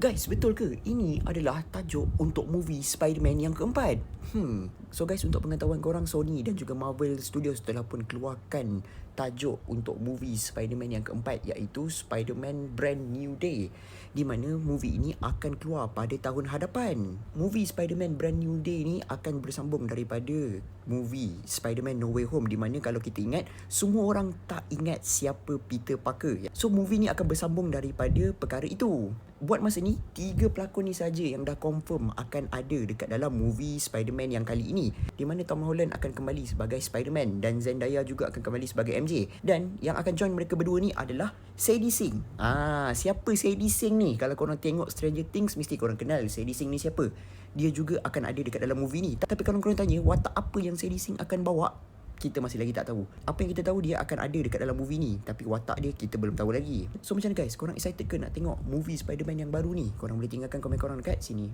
Guys, betul ke? Ini adalah tajuk untuk movie Spider-Man yang keempat. Hmm. So guys, untuk pengetahuan korang, Sony dan juga Marvel Studios telah pun keluarkan tajuk untuk movie Spider-Man yang keempat iaitu Spider-Man Brand New Day. Di mana movie ini akan keluar pada tahun hadapan. Movie Spider-Man Brand New Day ni akan bersambung daripada movie Spider-Man No Way Home di mana kalau kita ingat, semua orang tak ingat siapa Peter Parker. So movie ni akan bersambung daripada perkara itu. Buat masa ni, tiga pelakon ni saja yang dah confirm akan ada dekat dalam movie Spider-Man yang kali ini. Di mana Tom Holland akan kembali sebagai Spider-Man dan Zendaya juga akan kembali sebagai MJ. Dan yang akan join mereka berdua ni adalah Sadie Singh. Ah, siapa Sadie Singh ni? Kalau korang tengok Stranger Things, mesti korang kenal Sadie Singh ni siapa. Dia juga akan ada dekat dalam movie ni. Tapi kalau korang tanya, watak apa yang Sadie Singh akan bawa? Kita masih lagi tak tahu. Apa yang kita tahu dia akan ada dekat dalam movie ni, tapi watak dia kita belum tahu lagi. So macam mana guys? Korang excited ke nak tengok movie Spider-Man yang baru ni? Korang boleh tinggalkan komen korang dekat sini.